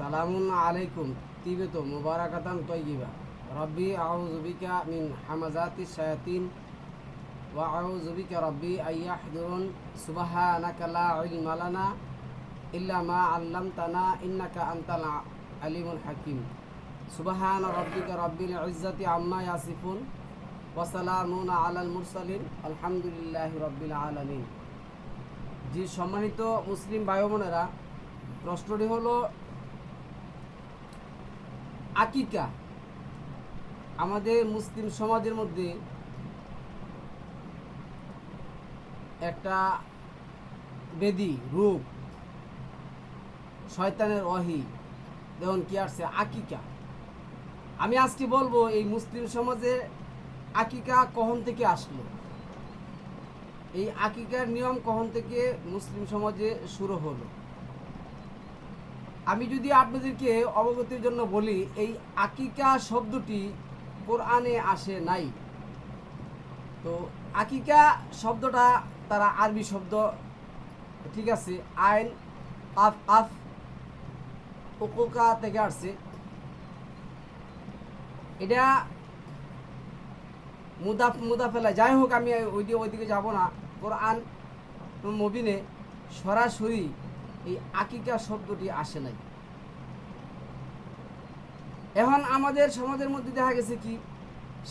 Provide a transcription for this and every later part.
সালামুন আলাইকুম, তিবেত, মুবারাকাতান তৈগিবা রব্বি, আউযু বিকা মিন হামাজাতি শায়াতিন, ওয়া আউযু বিকা রব্বি আইয়াহদুরুন সুবহানাকা লা ইলমা লানা ইল্লা মা আল্লামতানা ইন্নাকা আনতাল আলিমুল হাকিম। সুবহান রব্বিকা রব্বিল ইজ্জাতি আম্মা ইয়াসিফুন, ওয়া সালামুন আলাল মুরসালিন, আলহামদুলিল্লাহি রব্বিল আলামিন। জি, সম্মানিত মুসলিম ভাই বোনেরা প্রশ্নটি হলো আকিকা। আমাদের মুসলিম সমাজের মধ্যে একটা বেদি, রূপ, শয়তানের অহি যেমন কি আসছে? আকিকা। আমি আজকে বলব, এই মুসলিম সমাজে আকিকা কখন থেকে আসলো? এই আকিকার নিয়ম কখন থেকে মুসলিম সমাজে শুরু হলো? আমি যদি আপনাদেরকে অবগতির জন্য বলি, এই আকিকা শব্দটি কোরআনে আসে নাই। তো আকিকা শব্দটা তারা আরবি শব্দ, ঠিক আছে, আইন, আফ আফ, উকুকা থেকে আসছে। এটা মুদাফ, মুদাফেলা, যাই হোক আমি ওইদিকে ওইদিকে যাব না। কোরআন মবিনে সরাসরি এই আকিকা শব্দটি আসে নাই। এখন আমাদের সমাজের মধ্যে দেখা গেছে কি,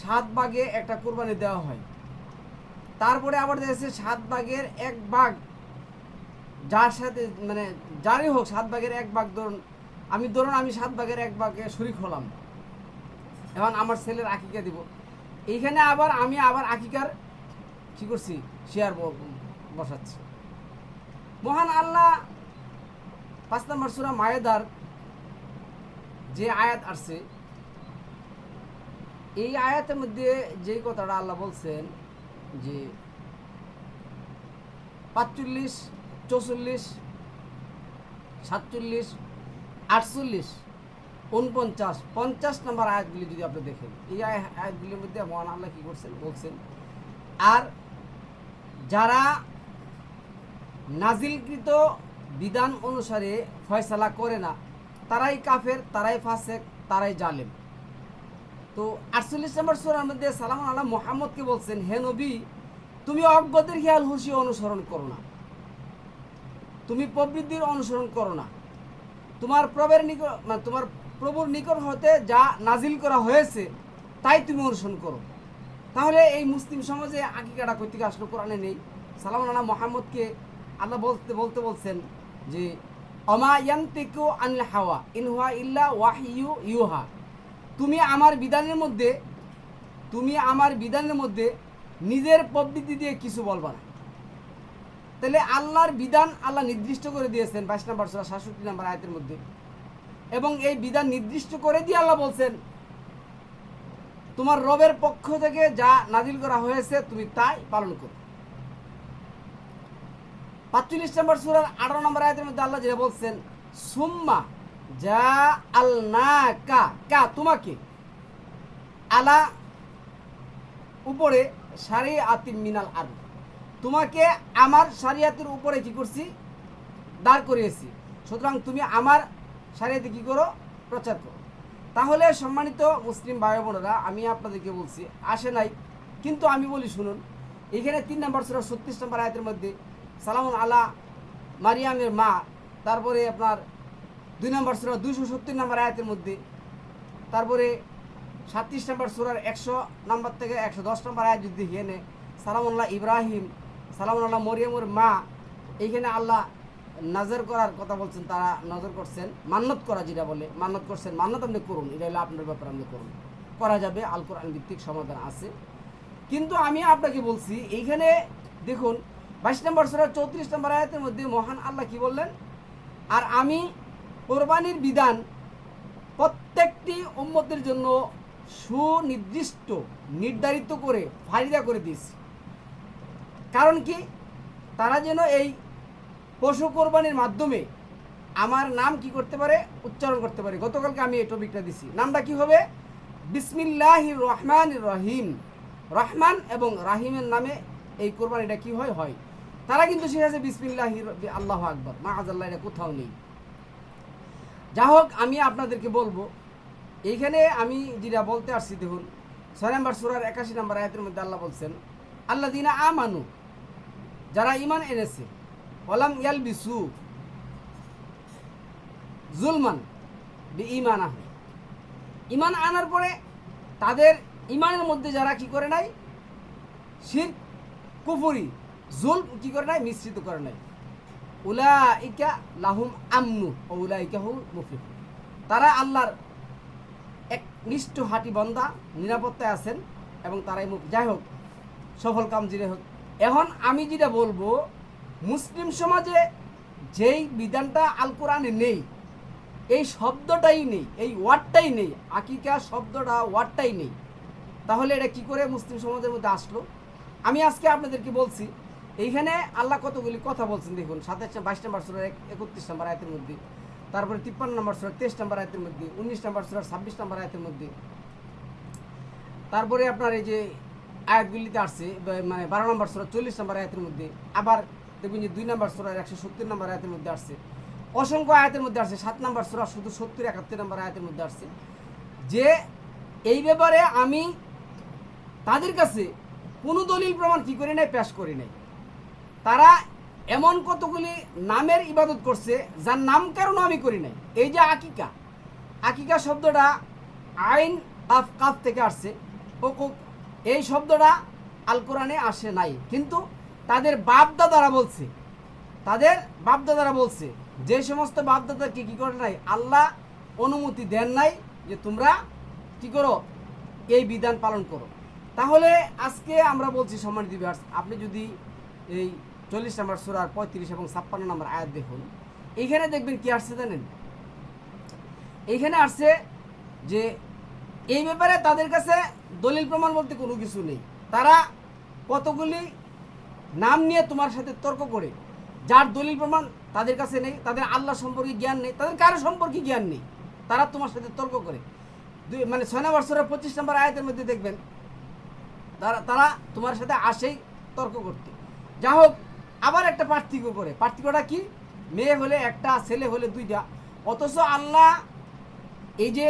সাত ভাগে একটা কোরবানি দেওয়া হয়। তারপরে আবার দেখা যাচ্ছে সাত ভাগের এক ভাগ যার সাথে মানে যারই হোক, সাত ভাগের এক ভাগ ধরুন, আমি ধরুন আমি সাত ভাগের এক ভাগে শরিক হলাম। এখন আমার ছেলের আকিকা দিব। এইখানে আবার আমি আবার আকিকার কি করছি? শেয়ার বসাচ্ছি। মহান আল্লাহ পাঁচ নম্বর সুরা মায়েদার যে আয়াত আসছে, এই আয়াতের মধ্যে যে কথাটা আল্লাহ বলছেন যে পাঁচচল্লিশ, চৌচল্লিশ, সাতচল্লিশ, আটচল্লিশ উনপঞ্চাশ পঞ্চাশ নম্বর আয়াতগুলি যদি আপনি দেখেন, এই আয়- আয়াতগুলির মধ্যে মহান আল্লাহ কী করছেন? বলছেন, আর যারা নাজিলকৃত বিধান অনুসারে ফয়সালা করে না। তারাই কাফের, তারাই ফাসেক, তারাই জালেম। তো আটচল্লিশ নম্বর সুরার মধ্যে সালাম আল্লাহ মোহাম্মদকে বলছেন, হে নবী, তুমি অজ্ঞদের খেয়াল হুশি অনুসরণ করো না। তুমি প্রবৃদ্ধির অনুসরণ করো না। তোমার প্রবের নিকট মানে তোমার প্রভুর নিকট হতে যা নাজিল করা হয়েছে, তাই তুমি অনুসরণ করো। তাহলে এই মুসলিম সমাজে আকিকাটা কই থেকে আসলো? কোরআনে নেই। সালাম আল্লাহ মোহাম্মদকে আল্লাহ বলতে বলতে বলছেন যে অমা ইয়ান্তিকু আনল হাওয়া ইনহুয়া ইল্লা ওয়াহিউ ইউহা। তুমি আমার বিধানের মধ্যে, তুমি আমার বিধানের মধ্যে নিজের প্রবৃত্তি দিয়ে কিছু বলবা না। তাহলে আল্লাহর বিধান আল্লাহ নির্দিষ্ট করে দিয়েছেন, বাইশ নম্বর সুরা সাতষট্টি নম্বর আয়তের মধ্যে। এবং এই বিধান নির্দিষ্ট করে দিয়ে আল্লাহ বলছেন, তোমার রবের পক্ষ থেকে যা নাজিল করা হয়েছে, তুমি তাই পালন করো। পাঁচচল্লিশ নম্বর সুরার আঠারো নম্বর আয়তের মধ্যে আল্লাহ যেটা বলছেন, সুম্মা যা আল না কা কা তোমাকে। আলা, উপরে সারি আতিম মিনাল আর তোমাকে আমার সারিয়াতের উপরে কি করছি? দাঁড় করিয়েছি। সুতরাং তুমি আমার সারিয়াতে কী করো? প্রচার করো। তাহলে সম্মানিত মুসলিম ভাই বোনেরা, আমি আপনাদেরকে বলছি, আসে নাই। কিন্তু আমি বলি শুনুন, এখানে তিন নম্বর সুরা ছত্রিশ নম্বর আয়াতের মধ্যে সালামুন আলা মারিয়ামের মা, তারপরে আপনার দুই নম্বর সুরা দুইশো সত্তর নম্বর আয়াতের মধ্যে, তারপরে সাতত্রিশ নম্বর সুরার একশো নম্বর থেকে একশো দশ নম্বর আয়াত যদি দেখে নে সালামুল্লাহ ইব্রাহিম, সালামুল্লাহ মরিয়মের মা, এইখানে আল্লাহ নজর করার কথা বলছেন, তারা নজর করছেন, মান্নত করা যেটা বলে, মান্নত করছেন, মান্নত আপনি করুন, এটা হলো আপনার ব্যাপার, আপনি করুন। করা যাবে আল কোরআন ভিত্তিক সমাধান আছে। কিন্তু আমি আপনাকে বলছি, এইখানে দেখুন বাইশ নম্বর সুরা, চৌত্রিশ নম্বর আয়াতের মধ্যে মহান আল্লাহ কি বললেন? আর আমি কোরবানির বিধান প্রত্যেকটি উম্মতের জন্য সুনির্দিষ্ট, নির্ধারিত করে ফায়দা করে দিয়েছি। কারণ কি? তারা যেন এই পশু কোরবানির মাধ্যমে আমার নাম কি করতে পারে? উচ্চারণ করতে পারে। গতকালকে আমি এই টপিকটা দিছি। নামটা কি হবে? বিসমিল্লাহ রহমান রহিম। রহমান এবং রাহিমের নামে এই কোরবানিটা কি হয়? হয়। তারা কিন্তু শিখেছে বিসমিল্লাহ আল্লাহ আকবর। মা আজাল্লাহ এটা কোথাও নেই। যা হোক, আমি আপনাদেরকে বলব, এইখানে আমি যেটা বলতে আসছি, দেখুন, ছয় নম্বর সুরার একাশি নম্বর আয়াতের মধ্যে আল্লাহ বলছেন আল্লাহ দিনা আমানু, যারা ইমান এনেছে ওলাম ইয়াল বিসু জুলমান বি ইমান আহ ইমান আনার পরে তাদের ইমানের মধ্যে যারা কি করে নাই? শির কুফুরি জুল কি করে নাই মিশ্রিত করে নাই। উলা ইকা লাহুম আমনু ও উলা ইকা হুম মুফিক তারা আল্লাহর এক নিষ্ঠ হাঁটি বন্দা, নিরাপত্তায় আছেন এবং তারাই যাই হোক, সফল কাম জিরে হোক। এখন আমি যেটা বলব, মুসলিম সমাজে যেই বিধানটা আল কোরআনে নেই, এই শব্দটাই নেই, এই ওয়ার্ডটাই নেই, আকিকা শব্দটা, ওয়ার্ডটাই নেই। তাহলে এটা কি করে মুসলিম সমাজের মধ্যে আসলো? আমি আজকে আপনাদেরকে বলছি এইখানে আল্লাহ কতগুলি কথা বলছেন দেখুন, সাতাশ বাইশ নম্বর সুরার একত্রিশ নম্বর আয়তের মধ্যে, তারপরে তিপ্পান্ন নম্বর সুরার তেইশ নম্বর আয়তের মধ্যে, উনিশ নম্বর সুরার ছাব্বিশ নম্বর আয়তের মধ্যে। তারপরে আপনার এই যে আয়াতগুলিতে আসছে মানে বারো নম্বর সুরা, চল্লিশ নম্বর আয়াতের মধ্যে, আবার দেখবেন যে দুই নম্বর সুরার একশো সত্তর নম্বর আয়াতের মধ্যে আসছে। অসংখ্য আয়াতের মধ্যে আসছে, সাত নম্বর সুরা শুধু সত্তর, একাত্তর নম্বর আয়াতের মধ্যে আসছে। যে এই ব্যাপারে আমি তাদের কাছে কোনো দলিল প্রমাণ কি করে নাই, পেশ করি নাই। তারা এমন কতগুলি নামের ইবাদত করছে, যার নাম কারণ আমি করি নাই। এই যে আকিকা আকিকা শব্দটা আইন কাফ কাফ থেকে আসছে। হুকুক, এই শব্দটা আল কোরআনে আসে নাই। কিন্তু তাদের বাপদাদারা বলছে, তাদের বাপদাদারা বলছে, যে সমস্ত বাপদাদাকে কী করে নাই, আল্লাহ অনুমতি দেন নাই যে তোমরা কি করো, এই বিধান পালন করো। তাহলে আজকে আমরা বলছি সম্মানিত আপনি যদি এই চল্লিশ নম্বর সুরার পঁয়ত্রিশ এবং ছাপ্পান্ন নম্বর আয়াত দেখুন। এইখানে দেখবেন কি আসছে জানেন? এইখানে আসছে যে এই ব্যাপারে তাদের কাছে দলিল প্রমাণ বলতে কোনো কিছু নেই। তারা কতগুলি নাম নিয়ে তোমার সাথে তর্ক করে, যার দলিল প্রমাণ তাদের কাছে নেই, তাদের আল্লাহ সম্পর্কে জ্ঞান নেই, তাদের কারও সম্পর্কে জ্ঞান নেই, তারা তোমার সাথে তর্ক করে। দুই মানে ছয় নম্বর সুরা পঁচিশ নম্বর আয়াতের মধ্যে দেখবেন, তারা তারা তোমার সাথে আসেই তর্ক করতে। যা হোক আবার একটা পার্থক্য করে। পার্থক্যটা কি? মেয়ে হলে একটা, ছেলে হলে দুইটা। অথচ আল্লাহ এই যে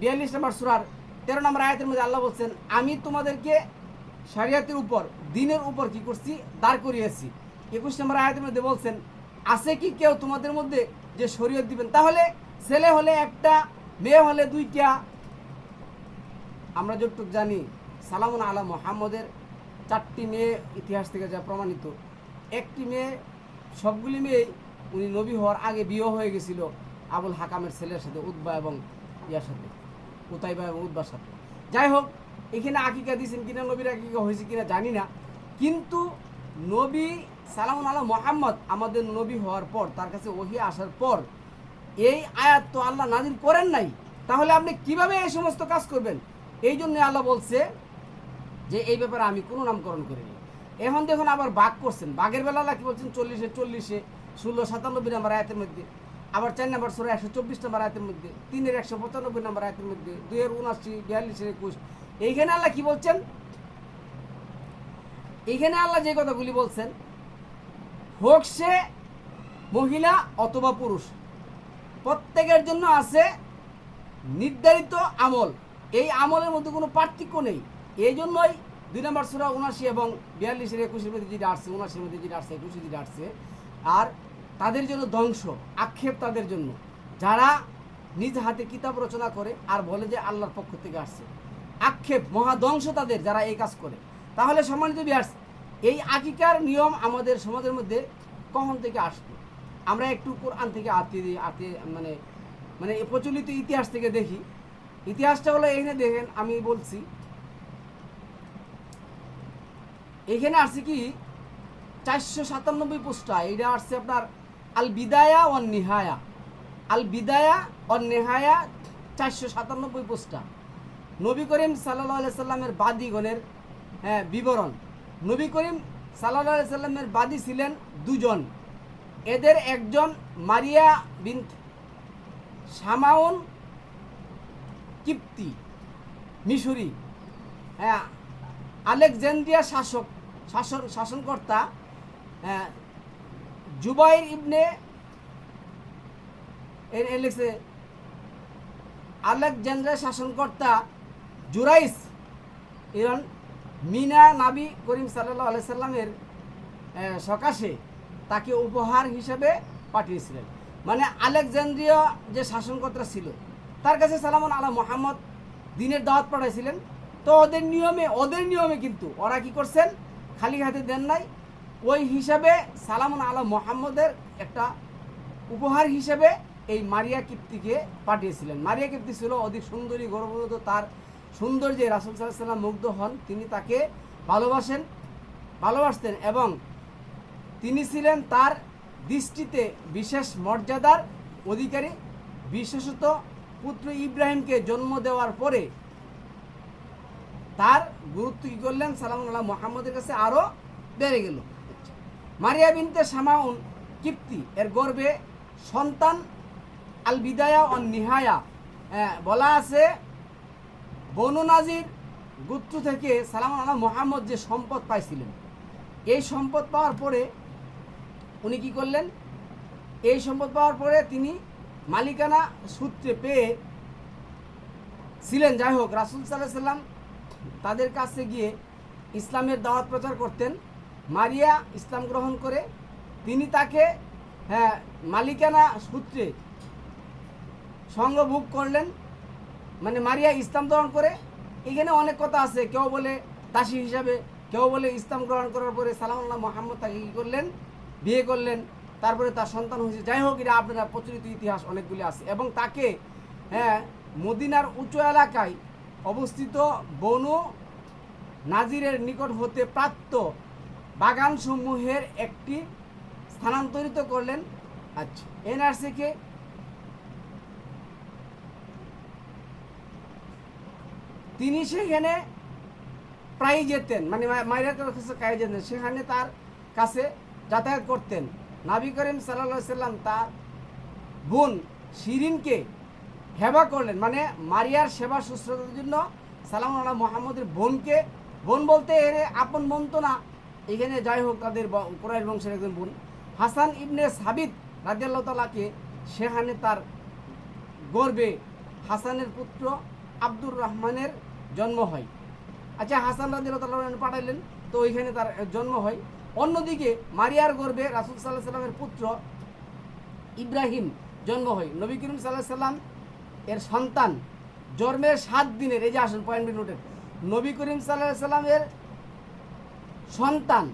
বিয়াল্লিশ নম্বর সুরার তেরো নম্বর আয়াতের মধ্যে আল্লাহ বলছেন, আমি তোমাদেরকে শরিয়াতের উপর, দিনের উপর কি করছি? দাঁড় করিয়েছি। একুশ নম্বর আয়াতের মধ্যে বলছেন, আছে কি কেউ তোমাদের মধ্যে যে শরীয়ত দিবেন? তাহলে ছেলে হলে একটা, মেয়ে হলে দুইটা। আমরা যতটুকু জানি, সালামুন আলা মোহাম্মদের চারটি মেয়ে ইতিহাস থেকে যা প্রমাণিত। একটি মেয়ে, সবগুলি মেয়ে উনি নবী হওয়ার আগে বিয়ে হয়ে গেছিল আবুল হাকামের ছেলের সাথে উদ্বা এবং ইয়ার সাথে, উতাইবা এবং উদ্বার সাথে। যাই হোক, এখানে আকিকা দিয়েছেন কিনা, নবীর আকিকা হয়েছে কিনা জানি না। কিন্তু নবী সালামুন আলা মোহাম্মদ আমাদের নবী হওয়ার পর, তার কাছে ওহি আসার পর এই আয়াত তো আল্লাহ নাজির করেন নাই। তাহলে আপনি কীভাবে এই সমস্ত কাজ করবেন? এই জন্য আল্লাহ বলছে যে এই ব্যাপারে আমি কোনো নামকরণ করিনি। এখন দেখুন আবার বাঘ করছেন। বাঘের বেলা কি বলছেন চল্লিশে চল্লিশে, ষোলো, সাতানব্বই নম্বর আয়াতের মধ্যে। আবার চার নাম্বার ষোলো একশো চব্বিশ নম্বর আয়াতের মধ্যে, তিনের একশো পঁচানব্বই নম্বর আয়াতের মধ্যে, দুইয়ের উনআশি, বিয়াল্লিশের একুশ। এইখানে আল্লাহ কি বলছেন? এইখানে আল্লাহ যে কথাগুলি বলছেন, হোক সে মহিলা অথবা পুরুষ, প্রত্যেকের জন্য আছে নির্ধারিত আমল। এই আমলের মধ্যে কোনো পার্থক্য নেই। এই জন্যই দুই নম্বর সুরা উনাশি এবং বিয়াল্লিশের একুশের মধ্যে যেটা আসছে উনাশির মধ্যে যেটা আসছে, একুশে যেটা আসছে, আর তাদের জন্য ধ্বংস, আক্ষেপ তাদের জন্য। যারা নিজ হাতে কিতাব রচনা করে আর বলে যে আল্লাহর পক্ষ থেকে আসছে। আক্ষেপ মহা ধ্বংস তাদের যারা এই কাজ করে। তাহলে সম্মানিত বিয়ার্স এই আকিকার নিয়ম আমাদের সমাজের মধ্যে কখন থেকে আসতো? আমরা একটু কোরআন থেকে আতে আতে মানে মানে প্রচলিত ইতিহাস থেকে দেখি। ইতিহাসটা হলো, এখানে দেখেন আমি বলছি এখানে আসছে কি? চারশো সাতানব্বই পৃষ্ঠা এটা আসছে আপনার আল বিদায়া ও নিহায়া। আল বিদায়া ও নেহায়া চারশো সাতানব্বই পৃষ্ঠা নবী করিম সাল্লাহ সাল্লামের বাদীগণের হ্যাঁ বিবরণ। নবী করিম সাল্লাহ সাল্লামের বাদী ছিলেন দুজন। এদের একজন মারিয়া বিন সামাউন কিপ্তি, মিশরি। হ্যাঁ আলেকজান্দ্রিয়া শাসক। শাসন শাসনকর্তা হ্যাঁ, জুবাইর ইবনে লিখছে আলেকজান্ডার শাসনকর্তা জুরাইস ইরান মিনা নাবি করিম সাল্লাহ আলাইসাল্লামের সকাশে তাকে উপহার হিসেবে পাঠিয়েছিলেন। মানে আলেকজান্দ্রিয় যে শাসনকর্তা ছিল তার কাছে সালামন আলা মোহাম্মদ দিনের দাওয়াত পাঠাইছিলেন। তো ওদের নিয়মে ওদের নিয়মে কিন্তু ওরা কি করছেন? খালি হাতে দেন নাই। ওই হিসাবে সালামন আলা মোহাম্মদের একটা উপহার হিসেবে এই মারিয়া কিপ্তিকে পাঠিয়েছিলেন। মারিয়া কিপ্তি ছিল অধিক সুন্দরী গর্ভবত তার সৌন্দর্যে রাসুল সাল্লাম মুগ্ধ হন। তিনি তাকে ভালোবাসেন, ভালোবাসতেন এবং তিনি ছিলেন তার দৃষ্টিতে বিশেষ মর্যাদার অধিকারী। বিশেষত পুত্র ইব্রাহিমকে জন্ম দেওয়ার পরে তার গুরুত্ব কী করলেন? সালাম আল্লাহ মোহাম্মদের কাছে আরও বেড়ে গেল। মারিয়া বিনতে সামাউন কিপ্তি, এর গর্বে সন্তান আল বিদায়া অন নিহায়া বলা আছে, বনু নাজির গুত্র থেকে সালাম আল্লাহ মোহাম্মদ যে সম্পদ পাইছিলেন। এই সম্পদ পাওয়ার পরে উনি কি করলেন? এই সম্পদ পাওয়ার পরে তিনি মালিকানা সূত্রে পেয়ে ছিলেন। যাই হোক, রাসুল সাল্লাহ সাল্লাম তাদের কাছে গিয়ে ইসলামের দাওয়াত প্রচার করতেন। মারিয়া ইসলাম গ্রহণ করে তিনি তাকে হ্যাঁ মালিকানা সূত্রে সঙ্গভোগ করলেন। মানে মারিয়া ইসলাম গ্রহণ করে। এখানে অনেক কথা আছে। কেউ বলে দাসী হিসাবে, কেউ বলে ইসলাম গ্রহণ করার পরে সালামুল্লাহ মোহাম্মদ তাকে কী করলেন? বিয়ে করলেন। তারপরে তার সন্তান হয়েছে। যাই হোক এটা আপনারা প্রচলিত ইতিহাস অনেকগুলি আছে। এবং তাকে হ্যাঁ মদিনার উঁচু এলাকায় অবস্থিত বনু নাজিরের নিকট হতে প্রাপ্ত বাগানসমূহের একটি স্থানান্তরিত করলেন আচ্ছা এনআরসিকে। তিনি সেখানে প্রায় যেতেন মানে মায়ের কাছে কাজে যেতেন। সেখানে তার কাছে যাতায়াত করতেন। নাবি করিম সাল্লা সাল্লাম তার বোন শিরিনকে হেবা করলেন। মানে মারিয়ার সেবা শুশ্রূষার জন্য সালাম আল্লাহ মোহাম্মদের বোনকে, বোন বলতে এর আপন বোন তো না। এখানে যাই হোক তাদের কোরআশ বংশের একজন বোন। হাসান ইবনে সাবিত রাজিয়াল্লাহ তালাকে সেখানে তার গর্বে হাসানের পুত্র আব্দুর রহমানের জন্ম হয়। আচ্ছা হাসান রাজিয়াল্লাহ তালা পাঠাইলেন, তো ওইখানে তার জন্ম হয়। অন্যদিকে মারিয়ার গর্বে রাসুল সাল্লাহ সাল্লামের পুত্র ইব্রাহিম জন্ম হয়। নবী করিম সাল্লাহ সাল্লাম এর সন্তান জন্মের সাত দিনের, এই যে আসেন পয়েন্ট নোটের নবী করিম সাল্লাহ সাল্লামের সন্তান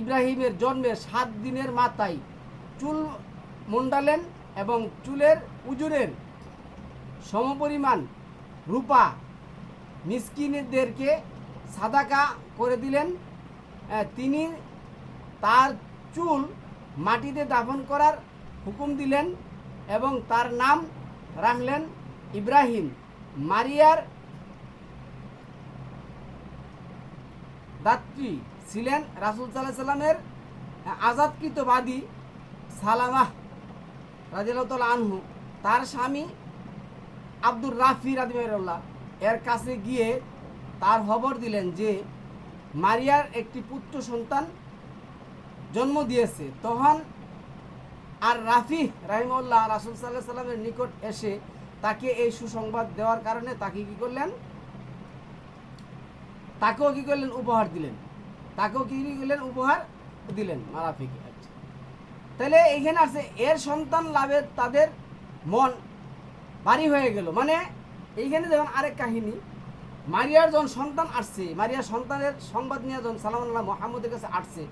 ইব্রাহিমের জন্মের সাত দিনের মাথায় চুল মুন্ডালেন এবং চুলের উজুরের সমপরিমাণ রূপা মিসকিনদেরকে সাদাকা করে দিলেন। তিনি তার চুল মাটিতে দাফন করার হুকুম দিলেন এবং তার নাম রাখলেন ইব্রাহিম মারিয়ার দাত্রী ছিলেন রাসুল সাল্লাহ সাল্লামের আজাদকৃতবাদী সালামাহ রাজিয়াল আনহু। তার স্বামী আব্দুর রাফি রাদিমাইরুল্লাহ এর কাছে গিয়ে তার খবর দিলেন যে মারিয়ার একটি পুত্র সন্তান জন্ম দিয়েছে। তখন আর রাফি রাহিমউল্লাহ রাসুল সাল্লাহ সাল্লামের নিকট এসে তাকে এই সুসংবাদ দেওয়ার কারণে তাকে কি করলেন? তাকেও কি করলেন? উপহার দিলেন। তাকেও কি করলেন? উপহার দিলেন আচ্ছা তাহলে এইখানে আছে এর সন্তান লাভের তাদের মন বাড়ি হয়ে গেল। মানে এইখানে যখন আরেক কাহিনী, মারিয়ার যখন সন্তান আসছে মারিয়ার সন্তানের সংবাদ নিয়ে যখন সালাম আল্লাহ মোহাম্মদের কাছে আসছে,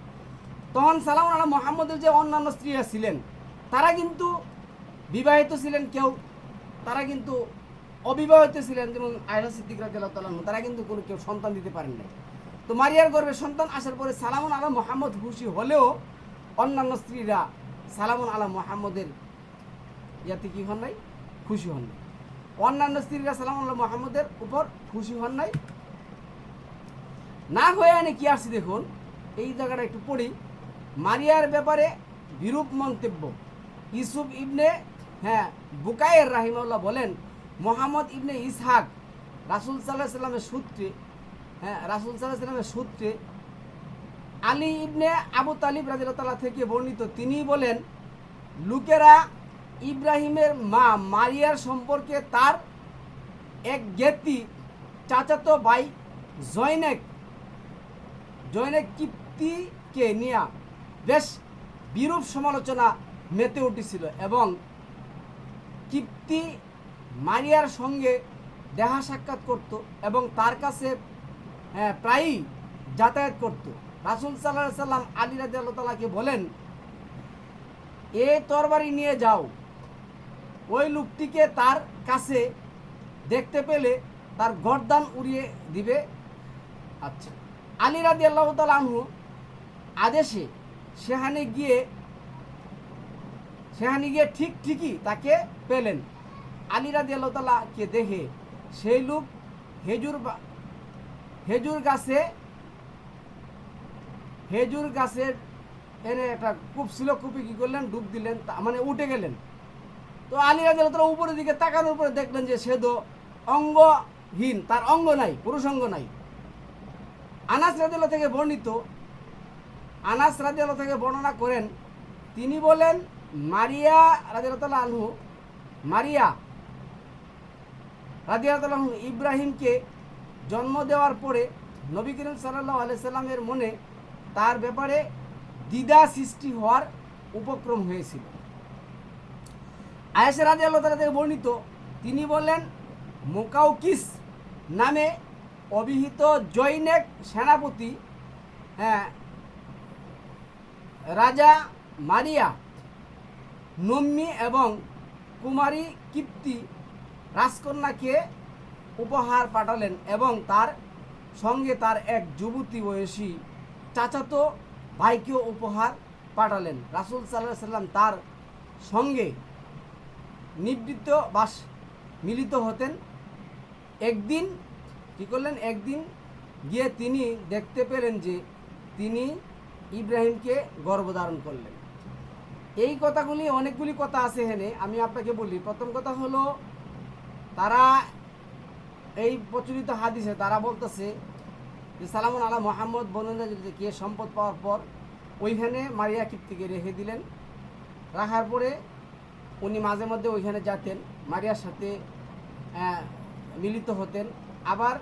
তখন সালাম আল্লাহ মোহাম্মদের যে অন্যান্য স্ত্রীরা ছিলেন তারা কিন্তু বিবাহিত ছিলেন কেউ, তারা কিন্তু অবিবাহিত ছিলেন যেমন আয়সা সিদ্দিক রাজিয়াল্লাহ তারা কিন্তু কোনো কেউ সন্তান দিতে পারেন নাই। তো মারিয়ার গর্ভে সন্তান আসার পরে সালামন আলা মোহাম্মদ খুশি হলেও অন্যান্য স্ত্রীরা সালামন আলা মোহাম্মদের ইয়াতে কি হন নাই? খুশি হন নাই। অন্যান্য স্ত্রীরা সালাম আল্লাহ মোহাম্মদের উপর খুশি হন নাই। না হয়ে আনে কি আসছে দেখুন, এই জায়গাটা একটু পড়ি। মারিয়ার ব্যাপারে বিরূপ মন্তব্য। ইউসুফ ইবনে হ্যাঁ বুকায়ের রাহিমাল্লাহ বলেন, মোহাম্মদ ইবনে ইসহাক, রাসুল সাল্লাহ সাল্লামের সূত্রে হ্যাঁ রাসুল সাল্লাহ সাল্লামের সূত্রে, আলী ইবনে আবু তালিব রাজিল্লাহ থেকে বর্ণিত, তিনি বলেন, লোকেরা ইব্রাহিমের মা মারিয়ার সম্পর্কে তার এক জ্ঞাতি, চাচাতো ভাই জয়নেক জয়নেক কিপ্তিকে নিয়ে বেশ বিরূপ সমালোচনা মেতে উঠেছিল এবং কিপ্তি মারিয়ার সঙ্গে দেখা সাক্ষাৎ করত এবং তার কাছে হ্যাঁ, প্রায়ই যাতায়াত করত। রাসুল সাল্লাহ সাল্লাম আলী রাজি আল্লাহকে বলেন এ তরবারি নিয়ে যাও। ওই লোকটিকে তার কাছে দেখতে পেলে তার গরদান উড়িয়ে দিবে। আচ্ছা। আলী রাজি আল্লাহ আনহু আদেশে সেখানে গিয়ে সেখানে গিয়ে ঠিক ঠিকই তাকে পেলেন। আলী রাজি আল্লাহ তালাকে দেখে সেই লোক হেজুর হেজুর গাছে হেজুর গাছের এনে একটা কূপ ছিল, কূপে কি করলেন? ডুব দিলেন মানে উঠে গেলেন। তো আলী রাজি উপরের দিকে তাকানোর পরে দেখলেন যে সে তো অঙ্গহীন, তার অঙ্গ নাই, পুরুষ অঙ্গ নাই। আনাস রাদিয়াল্লাহ থেকে বর্ণিত আনাস রাদিয়াল্লাহ থেকে বর্ণনা করেন, তিনি বলেন মারিয়া রাদিয়াল্লাহ আনহু, মারিয়া আনহু ইব্রাহিমকে জন্ম দেওয়ার পরে নবী করিম সাল্লাহ আলাইসাল্লামের মনে তার ব্যাপারে দ্বিধা সৃষ্টি হওয়ার উপক্রম হয়েছিল। আয়েশা রাজি আল্লাহ তালা থেকে বর্ণিত, তিনি বললেন, মোকাউকিস নামে অভিহিত জৈনেক সেনাপতি হ্যাঁ রাজা মারিয়া নম্মি এবং কুমারী কীর্তি রাজকন্যাকে উপহার পাঠালেন এবং তার সঙ্গে তার এক যুবতী বয়সী চাচাতো ভাইকেও উপহার পাঠালেন। রাসুল সাল্লাহ সাল্লাম তার সঙ্গে নিবৃত্ত বাস মিলিত হতেন। একদিন কী করলেন? একদিন গিয়ে তিনি দেখতে পেলেন যে তিনি ইব্রাহিমকে গর্ভধারণ করলেন। এই কথাগুলি অনেকগুলি কথা আছে এখানে, আমি আপনাকে বলি। প্রথম কথা হলো, তারা এই প্রচলিত হাদিসে তারা বলতেছে যে, সালামুন আলা মোহাম্মদ বনুল্লাহ কে সম্পদ পাওয়ার পর ওইখানে মারিয়া কীর্তিকে রেখে দিলেন। রাখার পরে উনি মাঝে মধ্যে ওইখানে যেতেন, মারিয়ার সাথে মিলিত হতেন। আবার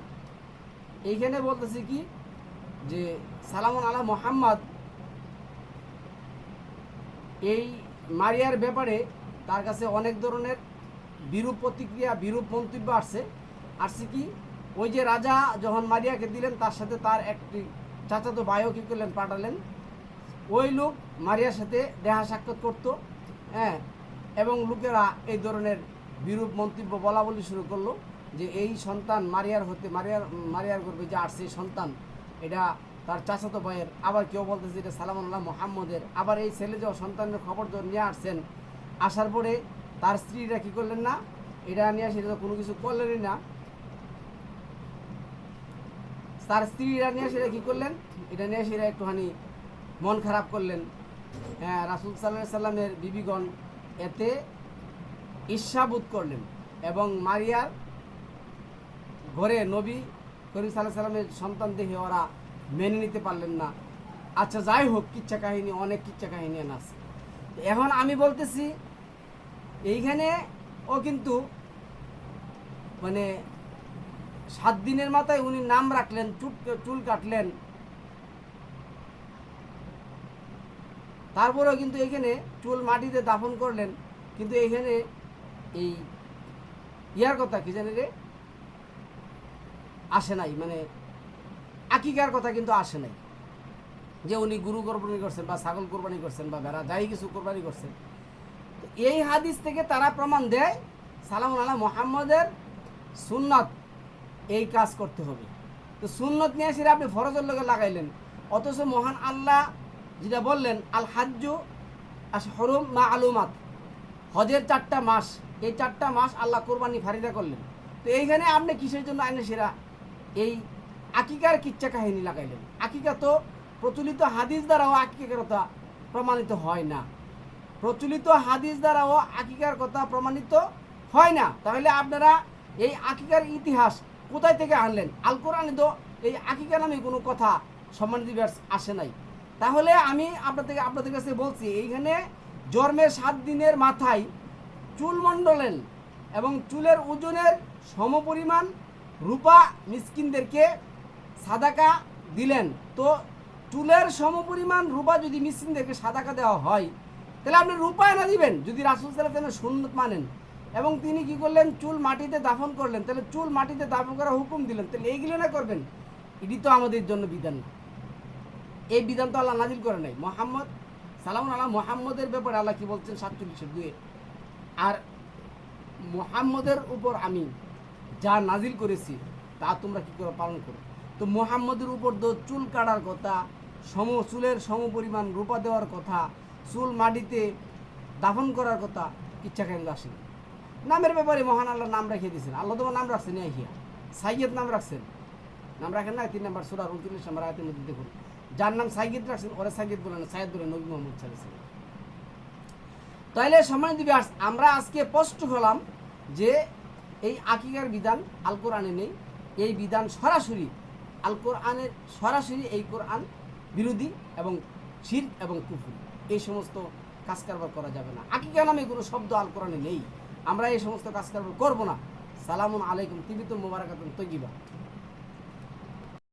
এইখানে বলতেছে কি যে, সালামুন আলা মোহাম্মদ এই মারিয়ার ব্যাপারে তার কাছে অনেক ধরনের বিরূপ প্রতিক্রিয়া, বিরূপ মন্তব্য আসছে। আসছে কি? ওই যে রাজা যখন মারিয়াকে দিলেন, তার সাথে তার একটি চাচাতো ভাইও কী করলেন, পাঠালেন। ওই লোক মারিয়ার সাথে দেখা সাক্ষাৎ করত হ্যাঁ এবং লোকেরা এই ধরনের বিরূপ মন্তব্য বলা বলি শুরু করল যে এই সন্তান মারিয়ার হতে, মারিয়ার মারিয়ার গর্বে যে আসছে সন্তান, এটা তার চাচাতো ভাইয়ের, আবার কেউ বলতেছে এটা সালামুল্লাহ মোহাম্মদের। আবার এই ছেলে যে সন্তানের খবর নিয়ে আসছেন, আসার পরে তার স্ত্রীরা কী করলেন না? এটা নিয়ে আসে, এটা তো কোনো কিছু করলেনই না। তার স্ত্রীরা নিয়ে সেটা কী করলেন? এটা নিয়ে সেটা একটুখানি মন খারাপ করলেন। হ্যাঁ রাসুল সাল্লাহ সাল্লামের বিবিগণ এতে ঈর্ষাবোধ করলেন এবং মারিয়ার ঘরে নবী করিম সাল্লাহ সাল্লামের সন্তান দেখে ওরা মেনে নিতে পারলেন না। আচ্ছা যাই হোক, কিচ্ছা কাহিনী, অনেক কিচ্ছা কাহিনী আছে। এখন আমি বলতেছি, এইখানে ও কিন্তু মানে সাত দিনের মাথায় উনি নাম রাখলেন, চুট, চুল কাটলেন। তারপরেও কিন্তু এখানে চুল মাটিতে দাফন করলেন। কিন্তু এখানে এই ইয়ার কথা কি জানি রে? আসে নাই মানে আকিকার কথা কিন্তু আসে নাই। যে উনি গুরু কোরবানি করছেন বা ছাগল কোরবানি করছেন বা ভেড়া, যাই কিছু কোরবানি করছেন। এই হাদিস থেকে তারা প্রমাণ দেয়, সালাম আল্লাহ মোহাম্মদের সুন্নত এই কাজ করতে হবে। তো সুন্নত নিয়ে সেটা আপনি ফরজের লোকে লাগাইলেন, অথচ মহান আল্লাহ যেটা বললেন, আল হাজ্জু আস হরুম মা আলুমাত হজের চারটা মাস, এই চারটা মাস আল্লাহ কোরবানি ফারিদা করলেন। তো এইখানে আপনি কিসের জন্য আইনে সেরা এই আকিকার কিচ্ছা কাহিনী লাগাইলেন। আকিকা তো প্রচলিত হাদিস দ্বারাও আকিকার কথা প্রমাণিত হয় না। প্রচলিত হাদিস দ্বারাও আকিকার কথা প্রমাণিত হয় না। তাহলে আপনারা এই আকিকার ইতিহাস কোথায় থেকে আনলেন? আল কোরআনে তো এই আকিকা নামে কোনো কথা সম্মানিত আসে নাই। তাহলে আমি আপনাদের আপনাদের কাছে বলছি, এইখানে জন্মের সাত দিনের মাথায় চুল মণ্ডলেন এবং চুলের ওজনের সমপরিমাণ রূপা মিসকিনদেরকে সাদাকা দিলেন। তো চুলের সমপরিমাণ রূপা যদি মিসকিনদেরকে সাদাকা দেওয়া হয়, তাহলে আপনি রূপায় না দিবেন, যদি রাসুল সাল্লাহ সুন্নত মানেন। এবং তিনি কি করলেন? চুল মাটিতে দাফন করলেন। তাহলে চুল মাটিতে দাফন করার হুকুম দিলেন। তাহলে এইগুলো না করবেন? এটি তো আমাদের জন্য বিধান। না এই বিধান তো আল্লাহ নাজিল করে নাই। মোহাম্মদ সালাম আল্লাহ মোহাম্মদের ব্যাপারে আল্লাহ কি বলছেন? সাতচল্লিশের দুয়ে। আর মোহাম্মদের উপর আমি যা নাজিল করেছি, তা তোমরা কি করে পালন করো? তো মোহাম্মদের উপর তো চুল কাটার কথা, সম চুলের সম পরিমাণ রূপা দেওয়ার কথা, চুল মাটিতে দাফন করার কথা ইচ্ছা কেন আসেনি? নামের ব্যাপারে মহান আল্লাহ নাম রেখে দিয়েছেন। আল্লাহ তোমার নাম রাখছেন ইয়া সাইয়েদ নাম রাখছেন। নাম রাখেন না, তিন নাম্বার সুরার উনচল্লিশ নাম্বার আয়তের মধ্যে দেখুন। যার নাম সাইয়েদ রাখছেন, ওরা সাইয়েদ বলেন সাইয়েদ বলেন নবী মোহাম্মদ সাল্লাহ তাইলে সময় দিবে আমরা আজকে স্পষ্ট হলাম যে এই আকিকার বিধান আল কোরআনে নেই। এই বিধান সরাসরি আল কোরআনের সরাসরি এই কোরআন বিরোধী এবং শির এবং কুফুর। এই সমস্ত কাজ কারবার করা যাবে না। আকিকা নামে কোনো শব্দ আল কোরআনে নেই। আমরা এই সমস্ত কাজ কারবার করব না। সালামুন আলাইকুম তিবিত মুবারাকাতুন তৈবা